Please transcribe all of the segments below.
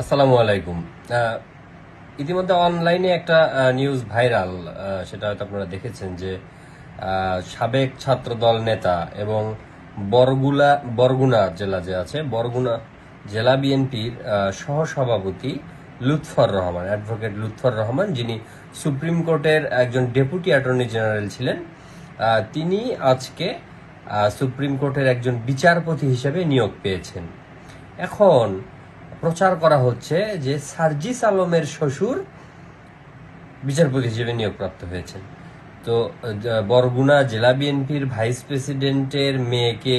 আসসালামু আলাইকুম। ইতিমধ্যে অনলাইনে একটা নিউজ ভাইরাল সেটা হয়তো আপনারা দেখেছেন যে সাবেক ছাত্রদল নেতা এবং বরগুলা, বরগুনা জেলা যে আছে, বরগুনা জেলা বিএনপির সহসভাপতি লুৎফর রহমান অ্যাডভোকেট লুৎফর রহমান, যিনি সুপ্রিম কোর্টের একজন ডেপুটি অ্যাটর্নি জেনারেল ছিলেন তিনি আজকে সুপ্রিম কোর্টের একজন বিচারপতি হিসেবে নিয়োগ পেয়েছেন। এখন প্রচার করা হচ্ছে যে সার্জিস আলমের শ্বশুর বিচারপতি হিসেবে নিয়োগপ্রাপ্ত হয়েছেন। তো বরগুনা জেলা বিএনপির ভাইস প্রেসিডেন্টের মেয়েকে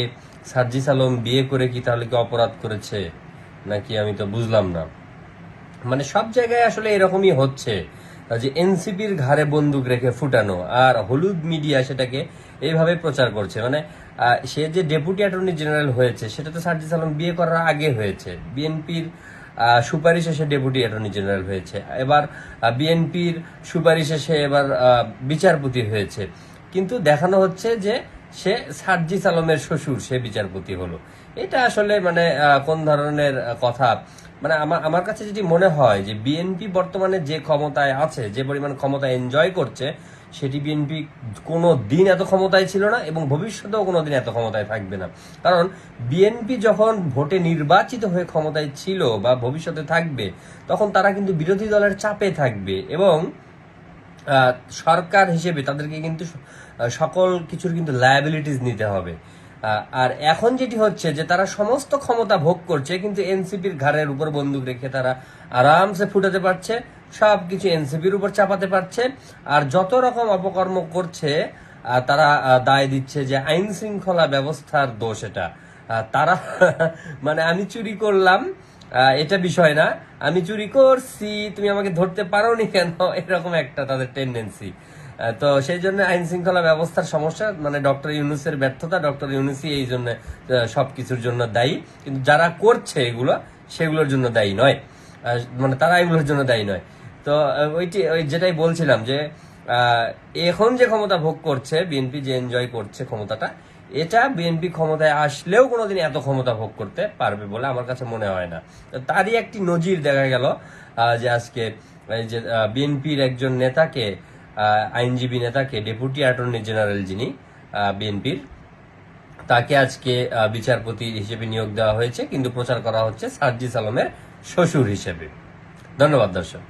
সার্জিস আলম বিয়ে করে কি তাহলে কি অপরাধ করেছে? নাকি আমি তো বুঝলাম না। মানে সব জায়গায় আসলে এরকমই হচ্ছে। যে এনসিপির ঘাড়ে বন্দুক রেখে ফুটানো আর হলুদ মিডিয়া সেটাকে এইভাবে প্রচার করছে। মানে সে যে ডেপুটি অ্যাটর্নি জেনারেল হয়েছে সেটা তো সার্জিস আলম বিয়ে করার আগে হয়েছে। বিএনপির সুপারিশে সে ডেপুটি অ্যাটর্নি জেনারেল হয়েছে। এবার বিএনপির সুপারিশে সে এবার বিচারপতি হয়েছে। কিন্তু দেখানো হচ্ছে যে সে সার্জিস আলমের শ্বশুর, সে বিচারপতি হলো। এটা আসলে মানে কোন ধরনের কথা? মানে আমার আমার কাছে যেটি মনে হয় যে বিএনপি বর্তমানে যে ক্ষমতায় আছে, যে পরিমাণ ক্ষমতা এনজয় করছে, সেটি বিএনপি কোনো দিন এত ক্ষমতায় ছিল না এবং ভবিষ্যতেও কোনো দিন এত ক্ষমতায় থাকবে না। কারণ বিএনপি যখন ভোটে নির্বাচিত হয়ে ক্ষমতায় ছিল বা ভবিষ্যতে থাকবে, তখন তারা কিন্তু বিরোধী দলের চাপে থাকবে এবং সরকার হিসেবে তাদেরকে কিন্তু সকল কিছুর কিন্তু লায়াবিলিটিস নিতে হবে। আর এখন যেটি হচ্ছে যে তারা সমস্ত ক্ষমতা ভোগ করছে, কিন্তু এনসিপির ঘাড়ের উপর বন্দুক রেখে তারা আরামসে ফুটাতে পারছে সব কিছু এনসিপির উপর চাপাতে পারছে, আর যত রকম অপকর্ম করছে তারা দায় দিচ্ছে যে আইন শৃঙ্খলা ব্যবস্থার দোষ এটা। তারা মানে আমি চুরি করলাম এটা বিষয় না, আমি চুরি করছি, তুমি আমাকে ধরতে পারো নি কেন? এরকম একটা তাদের টেন্ডেন্সি তো সেই জন্য আইন শৃঙ্খলা ব্যবস্থার সমস্যা মানে ডক্টর ইউনুসের ব্যর্থতা ডক্টর ইউনুসই এই জন্য আহ, সবকিছুর জন্য দায়ী। কিন্তু যারা করছে এগুলো সেগুলোর জন্য দায়ী নয়। মানে তারা এগুলোর জন্য দায়ী নয়। তো ওইটি ওই যেটাই বলছিলাম যে এখন যে ক্ষমতা ভোগ করছে বিএনপি যে এনজয় করছে ক্ষমতাটা এটা বিএনপি ক্ষমতায় আসলেও কোনোদিন এত ক্ষমতা ভোগ করতে পারবে বলে আমার কাছে মনে হয় না। তারই একটি নজির দেখা গেল যে আজকে যে বিএনপির একজন নেতাকে আইনজীবী নেতাকে ডেপুটি অ্যাটর্নি জেনারেল যিনি বিএনপির, তাকে আজকে বিচারপতি হিসেবে নিয়োগ দেওয়া হয়েছে, কিন্তু প্রচার করা হচ্ছে সার্জি আলমের শ্বশুর হিসেবে। ধন্যবাদ, দর্শক।